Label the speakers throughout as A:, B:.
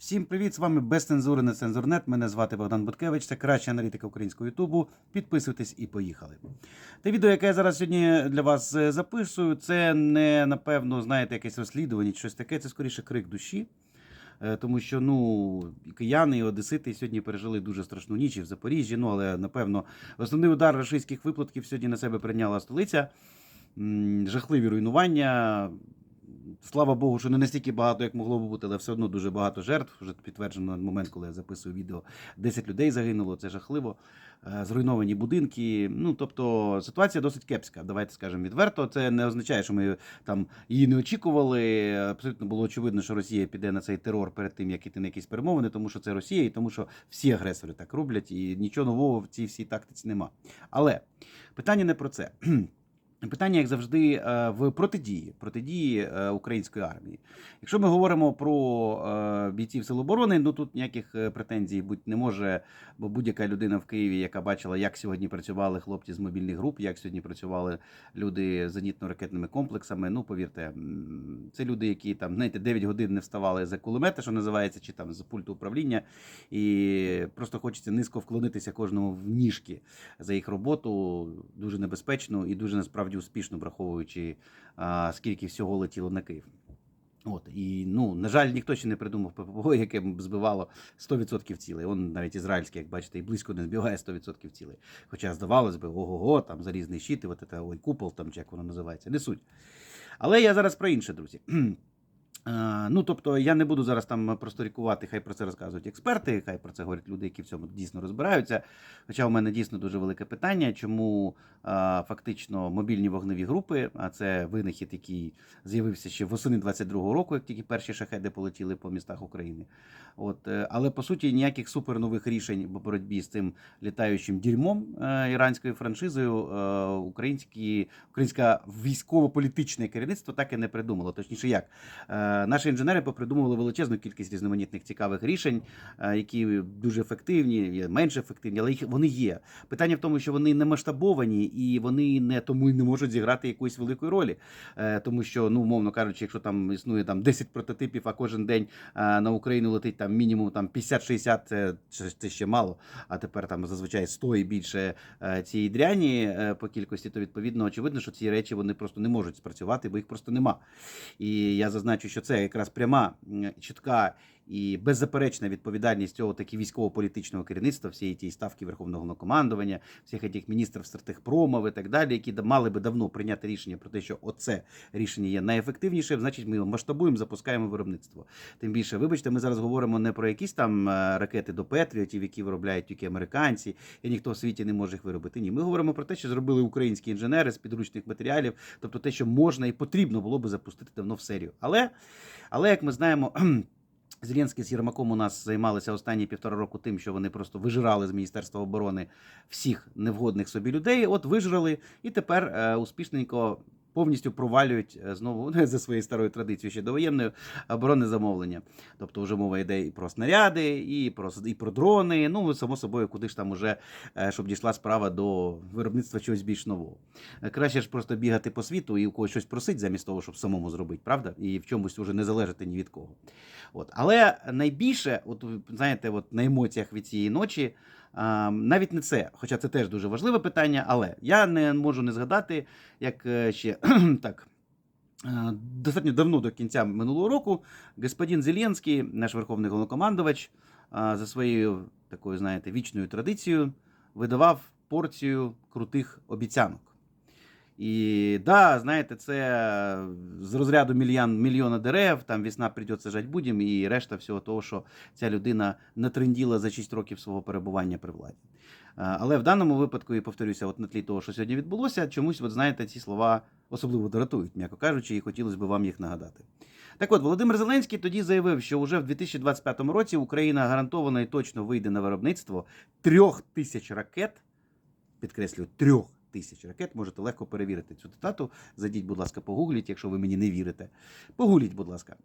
A: Всім привіт! З вами без цензури на цензурнет. Мене звати Богдан Буткевич. Це краща аналітика українського Ютубу. Підписуйтесь і поїхали. Те відео, яке я зараз сьогодні для вас е, записую, це не напевно, знаєте, якесь розслідування, щось таке. Це скоріше крик душі. Е, Тому що ну і кияни, і одесити сьогодні пережили дуже страшну ніч і в Запоріжжі. Ну але напевно основний удар рашистських виплатків сьогодні на себе прийняла столиця. Жахливі руйнування. Слава Богу, що не настільки багато, як могло б бути, але все одно дуже багато жертв. Вже підтверджено на момент, коли я записую відео. 10 людей загинуло, це жахливо. Е, Зруйновані будинки. Ну тобто ситуація досить кепська. Давайте скажемо відверто. Це не означає, що ми там її не очікували. Абсолютно було очевидно, що Росія піде на цей терор перед тим, як іти на якісь перемовини, тому що це Росія, і тому що всі агресори так роблять, і нічого нового в цій всій тактиці нема. Але питання не про це. Питання, як завжди, е, в протидії протидії е, української армії. Якщо ми говоримо про е, бійців Сил оборони, ну тут ніяких претензій бути не може, бо будь-яка людина в Києві, яка бачила, як сьогодні працювали хлопці з мобільних груп, як сьогодні працювали люди з зенітно-ракетними комплексами. Ну повірте, це люди, які там знаєте, 9 годин не вставали за кулемети, що називається, чи там з пульту управління, і просто хочеться низько вклонитися кожному в ніжки за їх роботу. Дуже небезпечно і дуже насправді успішно, враховуючи скільки всього летіло на Київ. От і ну на жаль, ніхто ще не придумав ППО, яке б збивало 100% цілей. Он навіть ізраїльське, як бачите, і близько не збиває 100% цілей. Хоча здавалось би, ого-го, там залізний щит, і от це ой, купол, там чи як воно називається, не суть. Але я зараз про інше, друзі. Е, Ну, тобто, я не буду зараз там просторікувати, хай про це розказують експерти, хай про це говорять люди, які в цьому дійсно розбираються. Хоча у мене дійсно дуже велике питання, чому а, фактично мобільні вогневі групи, а це винахід, який з'явився ще восени 22-го року, як тільки перші шахеди полетіли по містах України. От, е, але по суті ніяких супернових рішень по боротьбі з цим літаючим дерьмом е, іранською франшизою е, українські, українське військово-політичне керівництво так і не придумало. Точніше, як Е, наші інженери попридумували величезну кількість різноманітних цікавих рішень, е, які дуже ефективні, менш ефективні, але їх вони є. Питання в тому, що вони не масштабовані і вони не тому й не можуть зіграти якоїсь великої ролі. Е, Тому що, ну умовно кажучи, якщо там існує там 10 прототипів, а кожен день е, на Україну летить там мінімум там 50-60, це, ще мало. А тепер там зазвичай 100 і більше е, цієї дряні е, по кількості, то відповідно очевидно, що ці речі вони просто не можуть спрацювати, бо їх просто нема. І я зазначу, що це якраз пряма, чітка і беззаперечна відповідальність цього таки військово-політичного керівництва, всієї тієї ставки верховного Головнокомандування, всіх тих міністрів стратегпромов і так далі, які мали би давно прийняти рішення про те, що оце рішення є найефективніше, значить ми його масштабуємо, запускаємо виробництво. Тим більше, вибачте, ми зараз говоримо не про якісь там е, ракети до Петріотів, які виробляють тільки американці, і ніхто в світі не може їх виробити. Ні, ми говоримо про те, що зробили українські інженери з підручних матеріалів, тобто те, що можна і потрібно було би запустити давно в серію. Але, але як ми знаємо. Зеленський з Єрмаком у нас займалися останні півтора року тим, що вони просто вижирали з Міністерства оборони всіх невгодних собі людей. От вижрали, і тепер е, успішненько повністю провалюють е, знову за своєю старою традицією ще довоєнною оборонне замовлення. Тобто вже мова йде і про снаряди, і про і про дрони. Ну само собою, куди ж там уже е, щоб дійшла справа до виробництва чогось більш нового. Е, Краще ж просто бігати по світу і у когось щось просить, замість того, щоб самому зробити, правда? І в чомусь вже не залежати ні від кого. От. Але найбільше, от знаєте, от на емоціях від цієї ночі, навіть не це, хоча це теж дуже важливе питання, але я не можу не згадати, як е, ще так. е, Достатньо давно до кінця минулого року господин Зеленський, наш верховний головнокомандувач, за своєю такою, знаєте, вічною традицією видавав порцію крутих обіцянок. І да, знаєте, це з розряду мільйон, мільйона дерев, там весна прийде сажать будем, і решта всього того, що ця людина натренділа за 6 років свого перебування при владі. Але в даному випадку, і повторюся, от на тлі того, що сьогодні відбулося, чомусь, от знаєте, ці слова особливо дратують, м'яко кажучи, і хотілося б вам їх нагадати. Так от, Володимир Зеленський тоді заявив, що вже в 2025 році Україна гарантовано і точно вийде на виробництво трьох тисяч ракет, підкреслюю, трьох тисяч ракет. Можете легко перевірити цю цитату. Зайдіть, будь ласка, погугліть, якщо ви мені не вірите. Погугліть, будь ласка.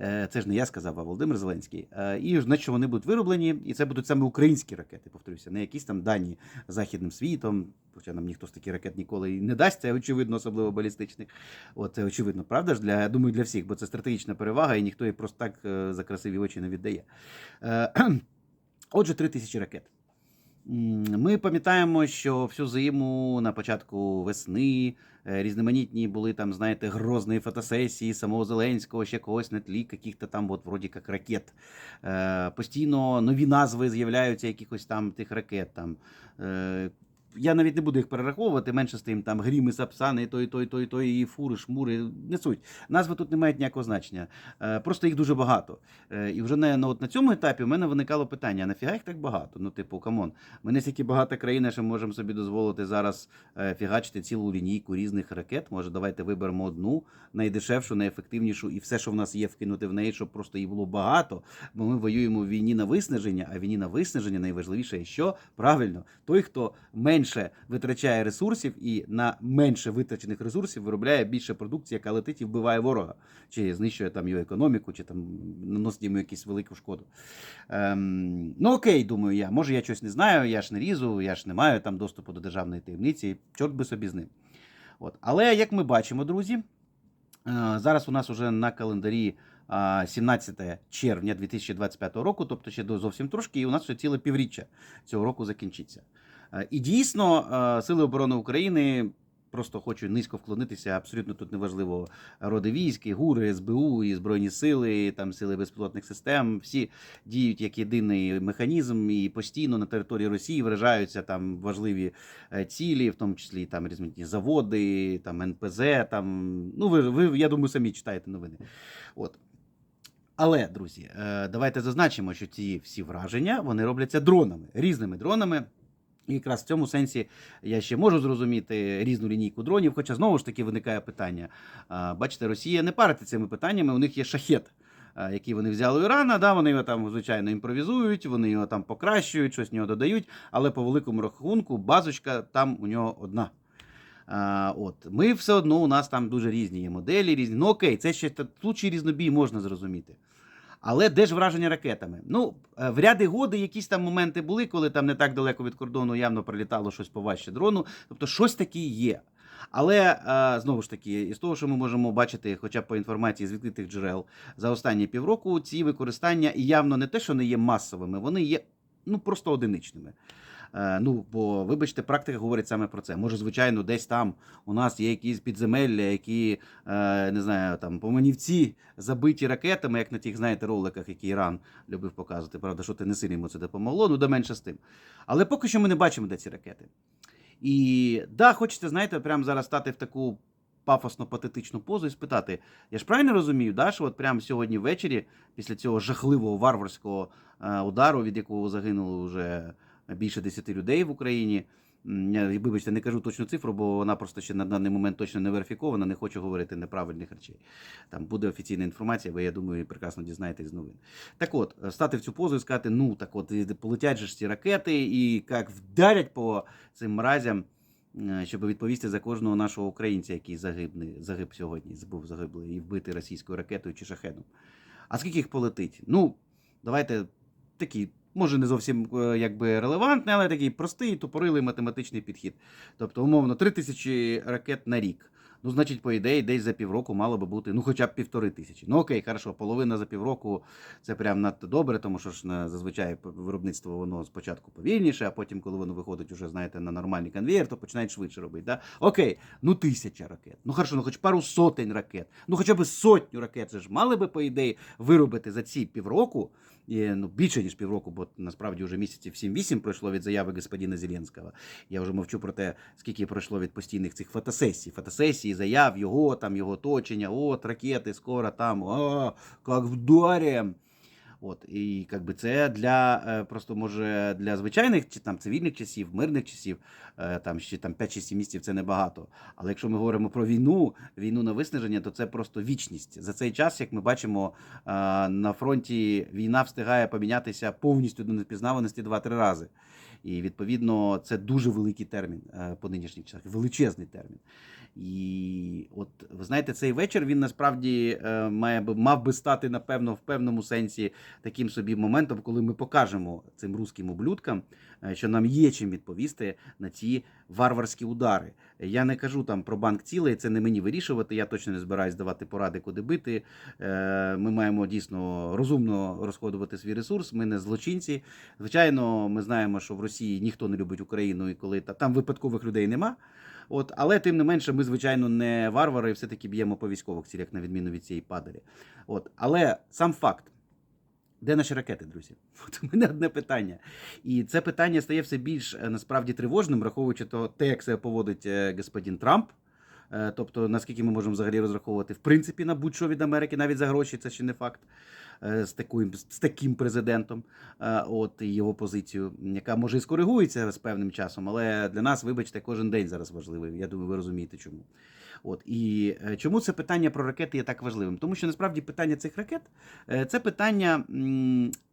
A: Е, Це ж не я сказав, а Володимир Зеленський. Е, І на що вони будуть вироблені, і це будуть саме українські ракети, повторюся, не якісь там дані західним світом. Хоча нам ніхто з таких ракет ніколи і не дасть, це очевидно, особливо балістичних. От це очевидно, правда ж? Для я думаю, для всіх, бо це стратегічна перевага, і ніхто її просто так е, за красиві очі не віддає. Отже, три тисячі ракет. Ми пам'ятаємо, що всю зиму на початку весни е, різноманітні були там, знаєте, грозні фотосесії самого Зеленського, ще когось на тлі каких-то там, от, вроді як ракет. Е, Постійно нові назви з'являються якихось там тих ракет. Там. Я навіть не буду їх перераховувати, менше з тим, там гріми, сапсани, той, той, той, той, і фури, шмури. Не суть. Назви тут не мають ніякого значення. Е, Просто їх дуже багато. Е, І вже на, от на цьому етапі в мене виникало питання: а нафіга їх так багато? Ну, типу, камон. Ми настільки багата країна, що можемо собі дозволити зараз е, фігачити цілу лінійку різних ракет. Може, давайте виберемо одну найдешевшу, найефективнішу, і все, що в нас є, вкинути в неї, щоб просто її було багато. Бо ми воюємо в війні на виснаження, а війні на виснаження найважливіше, що правильно, той, хто менше витрачає ресурсів і на менше витрачених ресурсів виробляє більше продукції, яка летить і вбиває ворога, чи знищує там його економіку, чи там наносить йому якусь велику шкоду. Ем, ну окей, думаю я. Може, я щось не знаю, я ж не різу, я ж не маю там доступу до державної таємниці, чорт би собі з ним. От. Але як ми бачимо, друзі, е, зараз у нас уже на календарі 17 червня 2025 року, тобто ще зовсім трошки, і у нас ще ціле півріччя цього року закінчиться. Е, І дійсно, е, Сили оборони України. Просто хочу низько вклонитися. Абсолютно тут неважливо роди військ, і ГУРи, СБУ, і Збройні сили, і там сили безпілотних систем. Всі діють як єдиний механізм і постійно на території Росії вражаються там важливі е, цілі, в тому числі там різноманітні заводи, там НПЗ. Там ну ви, ви я думаю, самі читаєте новини. От. Але, друзі, давайте зазначимо, що ці всі враження вони робляться дронами, різними дронами. І якраз в цьому сенсі я ще можу зрозуміти різну лінійку дронів, хоча знову ж таки виникає питання. Бачите, Росія не париться цими питаннями, у них є шахет. Який вони взяли у Ірана, да, вони його там звичайно імпровізують, вони його там покращують, щось в нього додають, але по великому рахунку базочка там у нього одна. А, от. Ми все одно у нас там дуже різні є моделі, різні. Ну окей, це ще случай різнобій можна зрозуміти. Але де ж враження ракетами? Ну, е, в ряди годи якісь там моменти були, коли там не так далеко від кордону явно прилітало щось поважче дрону. Тобто щось таке є. Але е, знову ж таки, із того, що ми можемо бачити, хоча б по інформації з відкритих джерел за останні півроку, ці використання явно не те, що не є масовими, вони є ну просто одиничними. Е, Ну, бо, вибачте, практика говорить саме про це. Може, звичайно, десь там у нас є якісь підземелля, які е, не знаю, там поманівці забиті ракетами, як на тих, знаєте, роликах, які Іран любив показувати. Правда, що ти не сильно йому це допомогло, ну да менше з тим. Але поки що ми не бачимо, де ці ракети. І да, хочеться, знаєте, прямо зараз стати в таку пафосно-патетичну позу і спитати: я ж правильно розумію, да, що от прямо сьогодні ввечері, після цього жахливого варварського е, удару, від якого загинуло вже більше 10 людей в Україні. Я, вибачте, не кажу точну цифру, бо вона просто ще на даний момент точно не верифікована, не хочу говорити неправильних речей. Там буде офіційна інформація, ви, я думаю, прекрасно дізнаєтесь з новин. Так от, е, стати в цю позу і сказати: ну так от, полетять же ж ці ракети, і як вдарять по цим мразям, е, щоб відповісти за кожного нашого українця, який загибний, загиб сьогодні, був загиблий і вбитий російською ракетою чи шахедом. А скільки їх полетить? Ну, давайте такі. Може, не зовсім е, якби релевантний, але такий простий, тупорилий математичний підхід. Тобто, умовно, 3 тисячі ракет на рік. Ну, значить, по ідеї, десь за півроку мало би бути, ну, хоча б півтори тисячі. Ну окей, хорошо, половина за півроку це прям надто добре, тому що ж на- зазвичай виробництво воно спочатку повільніше, а потім, коли воно виходить уже, знаєте, на нормальний конвейер, то починають швидше робити. Да? Окей, ну тисяча ракет. Ну хорошо, ну хоч пару сотень ракет, ну хоча б сотню ракет же ж мали би, по ідеї, виробити за ці півроку. Ну, більше ніж півроку, бо насправді вже місяців 7-8 пройшло від заяви господина Зеленського. Я вже мовчу про те, скільки пройшло від постійних цих фотосесій. Фотосесії, заяв, його там, його оточення, от ракети, скоро там, о, як вдарим. От, і якби це для е, просто може для звичайних чи там цивільних часів, мирних часів, е, там ще там 5-6 місяців це небагато. Але якщо ми говоримо про війну, війну на виснаження, то це просто вічність. За цей час, як ми бачимо, е, на фронті війна встигає помінятися повністю до непізнаваності 2-3 рази. І відповідно це дуже великий термін по нинішніх часах, величезний термін. І от ви знаєте, цей вечір він насправді е, має мав би стати напевно в певному сенсі таким собі моментом, коли ми покажемо цим руським ублюдкам, е, що нам є чим відповісти на ці варварські удари. Я не кажу там про банк цілий, це не мені вирішувати. Я точно не збираюсь давати поради, куди бити. Е, Ми маємо дійсно розумно розходувати свій ресурс. Ми не злочинці. Звичайно, ми знаємо, що в Росії ніхто не любить Україну, і коли та там випадкових людей нема. От, але тим не менше, ми, звичайно, не варвари, все-таки б'ємо по військових цілях, на відміну від цієї падалі. От, але сам факт. Де наші ракети, друзі? От у мене одне питання. І це питання стає все більш е, насправді тривожним, враховуючи того, те, як себе поводить е, господин Трамп. Е, Тобто, наскільки ми можемо взагалі розраховувати в принципі на будь-що від Америки, навіть за гроші, це ще не факт. З таким, з таким президентом, от його позицію, яка може і скоригується з певним часом, але для нас, вибачте, кожен день зараз важливий. Я думаю, ви розумієте, чому. От і е, чому це питання про ракети є так важливим? Тому що насправді питання цих ракет е, це питання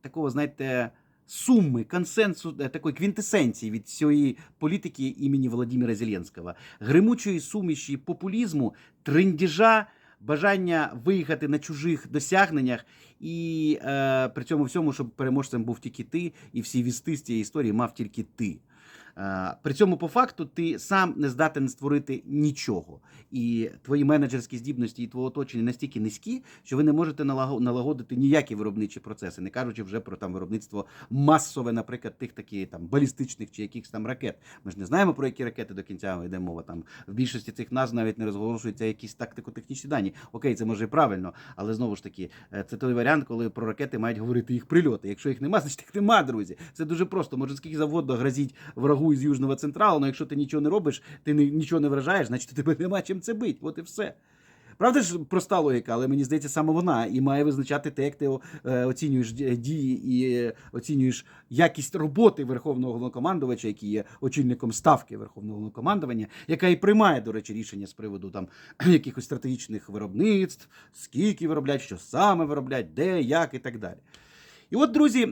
A: такого, знаєте, суми, консенсу, е, такої квінтесенції від цієї політики імені Володимира Зеленського, гримучої суміші популізму, триндіжа, бажання виїхати на чужих досягненнях, і е, при цьому всьому, щоб переможцем був тільки ти, і всі вісти з цієї історії мав тільки ти. Е, При цьому, по факту, ти сам не здатен створити нічого. І твої менеджерські здібності і твоє оточення настільки низькі, що ви не можете налаго- налагодити ніякі виробничі процеси, не кажучи вже про там виробництво масове, наприклад, тих такі там балістичних чи якихось там ракет. Ми ж не знаємо про які ракети до кінця йде мова. Там в більшості цих назв навіть не розголошуються якісь тактико-технічні дані. Окей, це може і правильно, але знову ж таки, е, це той варіант, коли про ракети мають говорити їх прильоти. Якщо їх нема, значить їх нема, друзі. Це дуже просто. Може, скільки завгодно грозіть врагу із Южного Централу, але якщо ти нічого не робиш, ти ні- нічого не вражаєш, значить тебе нема чим це бить. От і все. Правда ж проста логіка, але мені здається, саме вона і має визначати те, як ти е, оцінюєш дії і е, оцінюєш якість роботи Верховного головнокомандувача, який є очільником ставки Верховного головнокомандування, яка і приймає, до речі, рішення з приводу там якихось стратегічних виробництв, скільки вироблять, що саме вироблять, де, як і так далі. І от, друзі,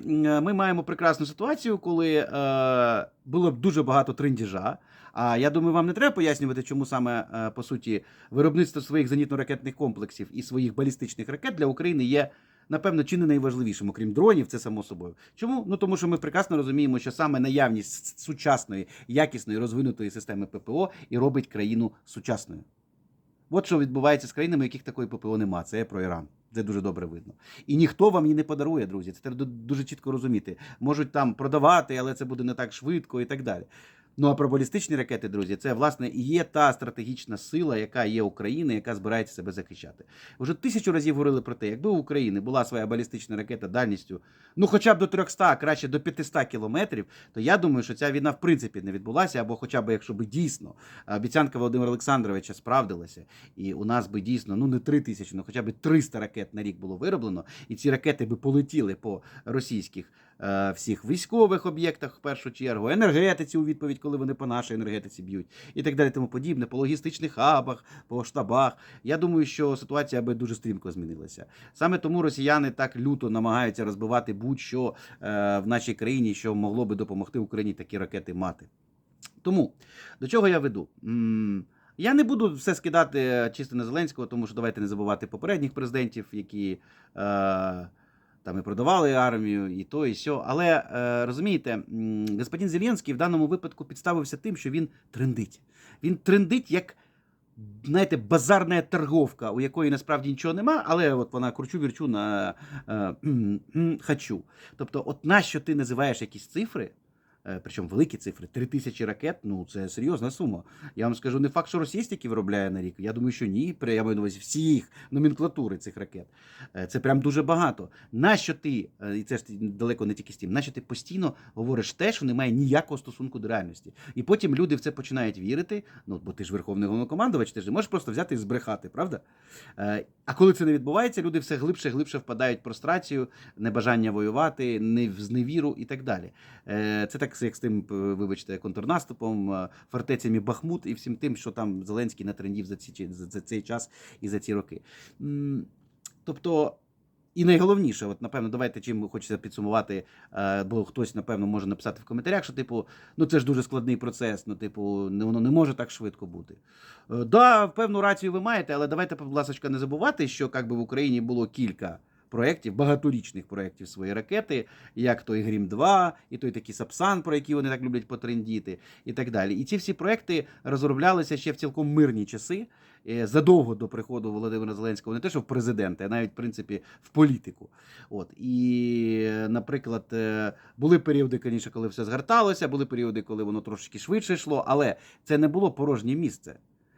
A: ми маємо прекрасну ситуацію, коли е, було б дуже багато триндіжа. А я думаю, вам не треба пояснювати, чому саме е, по суті виробництво своїх зенітно-ракетних комплексів і своїх балістичних ракет для України є. Напевно, чи не найважливішим, окрім дронів, це само собою. Чому? Ну тому що ми прекрасно розуміємо, що саме наявність сучасної, якісної, розвинутої системи ППО і робить країну сучасною. От що відбувається з країнами, яких такої ППО нема. Це про Іран. Це дуже добре видно. І ніхто вам її не подарує, друзі. Це треба дуже чітко розуміти. Можуть там продавати, але це буде не так швидко і так далі. Ну а про балістичні ракети, друзі, це власне і є та стратегічна сила, яка є України, яка збирається себе захищати. Вже тисячу разів говорили про те, якби у України була своя балістична ракета дальністю, ну хоча б до 300, а краще до 500 кілометрів, то я думаю, що ця війна в принципі не відбулася, або хоча б якщо би дійсно обіцянка Володимира Олександровича справдилася, і у нас би дійсно ну не 3 тисячі, ну хоча б 300 ракет на рік було вироблено, і ці ракети би полетіли по російських всіх військових об'єктах в першу чергу, енергетиці у відповідь, коли вони по нашій енергетиці б'ють, і так далі, тому подібне, по логістичних хабах, по штабах. Я думаю, що ситуація би дуже стрімко змінилася. Саме тому росіяни так люто намагаються розбивати будь-що е, в нашій країні, що могло би допомогти Україні такі ракети мати. Тому до чого я веду? Я не буду все скидати чисто на Зеленського, тому що давайте не забувати попередніх президентів, які е, там і продавали армію, і то, і сьо. Але е, розумієте, господин Зеленський в даному випадку підставився тим, що він трендить. Він трендить як. Знаєте, базарна торговка, у якої насправді нічого нема, але от вона кручу вірчу на е, хочу. Тобто, от нащо ти називаєш якісь цифри, причому великі цифри, 3 тисячі ракет, ну це серйозна сума. Я вам скажу, не факт, що Росія стільки виробляє на рік. Я думаю, що ні. Я маю на увазі всіх номенклатури цих ракет. Е, Це прям дуже багато. Нащо ти, е, і це ж далеко не тільки з тим, нащо ти постійно говориш те, що не має ніякого стосунку до реальності. І потім люди в це починають вірити. Ну, бо ти ж верховний головнокомандувач, ти ж не можеш просто взяти і збрехати, правда? Е, А коли це не відбувається, люди все глибше і глибше впадають в прострацію, небажання воювати, не в зневіру і так далі. Е, Це так як з тим, е, вибачте, контрнаступом, е, фортецями Бахмут і всім тим, що там Зеленський натрендів за, ці, за, цей час і за ці роки. Тобто. І найголовніше, от напевно, давайте чим хочеться підсумувати, е, бо хтось, напевно, може написати в коментарях, що, типу, ну це ж дуже складний процес, ну, типу, воно не може так швидко бути. Да, певну рацію ви маєте, але давайте, будь ласка, не забувати, що як би в Україні було кілька проєктів, багаторічних проєктів свої ракети, як той Грім 2, і той такий Сапсан, про який вони так люблять потрендіти, і так далі. І ці всі проєкти розроблялися ще в цілком мирні часи, е, задовго до приходу Володимира Зеленського, не те, що в президенти, а навіть в принципі в політику. От і, наприклад, е, були періоди, звісно, коли все згорталося, були періоди, коли воно трошки швидше йшло, але це не було порожнє місце.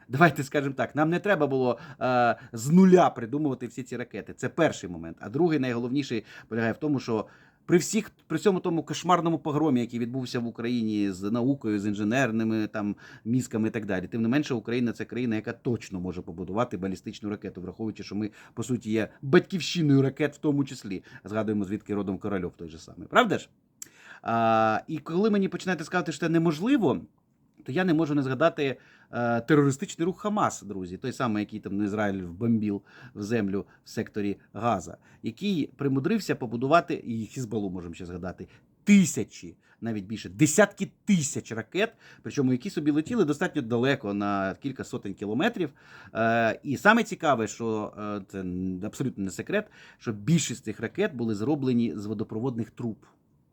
A: Давайте скажемо так, нам не треба було е, з нуля придумувати всі ці ракети. Це перший момент. А другий найголовніший полягає в тому, що при всіх при всьому тому кошмарному погромі, який відбувся в Україні з наукою, з інженерними там мізками і так далі, тим не менше, Україна це країна, яка точно може побудувати балістичну ракету, враховуючи, що ми по суті є батьківщиною ракет, в тому числі згадуємо звідки родом корольов той же самий. Правда ж? А, і коли мені починаєте сказати, що це неможливо, то я не можу не згадати е, терористичний рух Хамас, друзі, той самий, який там Ізраїль вбомбів в землю в секторі Газа, який примудрився побудувати, і Хізбалу можемо ще згадати, тисячі, навіть більше, десятки тисяч ракет, причому які собі летіли достатньо далеко на кілька сотень кілометрів. Е, і саме цікаве, що е, це абсолютно не секрет, що більшість цих ракет були зроблені з водопроводних труб.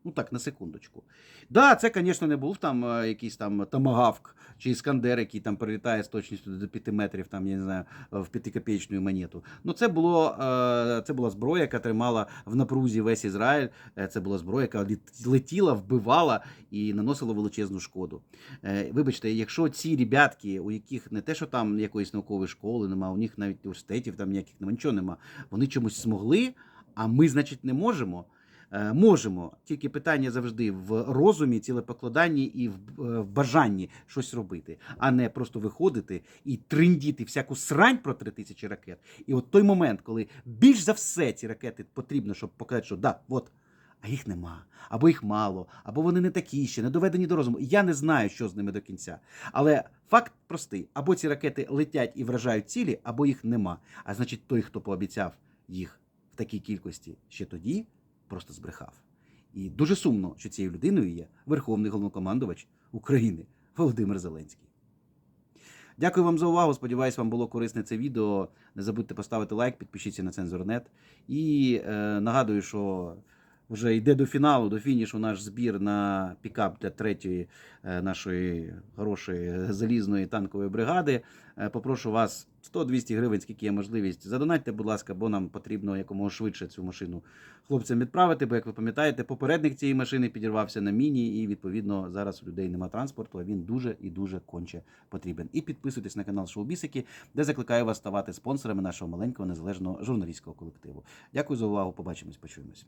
A: Ну так, на секундочку. Да, це, звісно, не був там е, якийсь там тамагавк чи іскандер, який там прилітає з точністю до 5 метрів, там, я не знаю, в п'ятикопеечну монету. Ну, це було е, це була зброя, яка тримала в напрузі весь Ізраїль. Е, Це була зброя, яка летіла, вбивала і наносила величезну шкоду. Е, Вибачте, якщо ці ребятки, у яких не те, що там якоїсь наукової школи нема, у них навіть університетів там ніяких нема, нічого нема, вони чомусь змогли, а ми, значить, не можемо. Е, Можемо, тільки питання завжди в розумі, цілепокладанні і в, е, в бажанні щось робити, а не просто виходити і триндіти всяку срань про три тисячі ракет. І от той момент, коли більш за все ці ракети потрібно, щоб показати, що да, от, а їх нема, або їх мало, або вони не такі ще, не доведені до розуму. Я не знаю, що з ними до кінця. Але факт простий: або ці ракети летять і вражають цілі, або їх нема. А значить, той, хто пообіцяв їх в такій кількості ще тоді, просто збрехав. І дуже сумно, що цією людиною є Верховний головнокомандувач України Володимир Зеленський. Дякую вам за увагу. Сподіваюсь, вам було корисне це відео. Не забудьте поставити лайк, підпишіться на Цензорнет. І е, нагадую, що вже йде до фіналу, до фінішу наш збір на пікап для третьої е, нашої хорошої залізної танкової бригади. Е, Попрошу вас 100-200 гривень, скільки є можливість. Задонатьте, будь ласка, бо нам потрібно якомога швидше цю машину хлопцям відправити. Бо, як ви пам'ятаєте, попередник цієї машини підірвався на міні, і відповідно зараз у людей нема транспорту, а він дуже і дуже конче потрібен. І підписуйтесь на канал Шоу-Бісики, де закликаю вас ставати спонсорами нашого маленького незалежного журналістського колективу. Дякую за увагу. Побачимось, почуємось.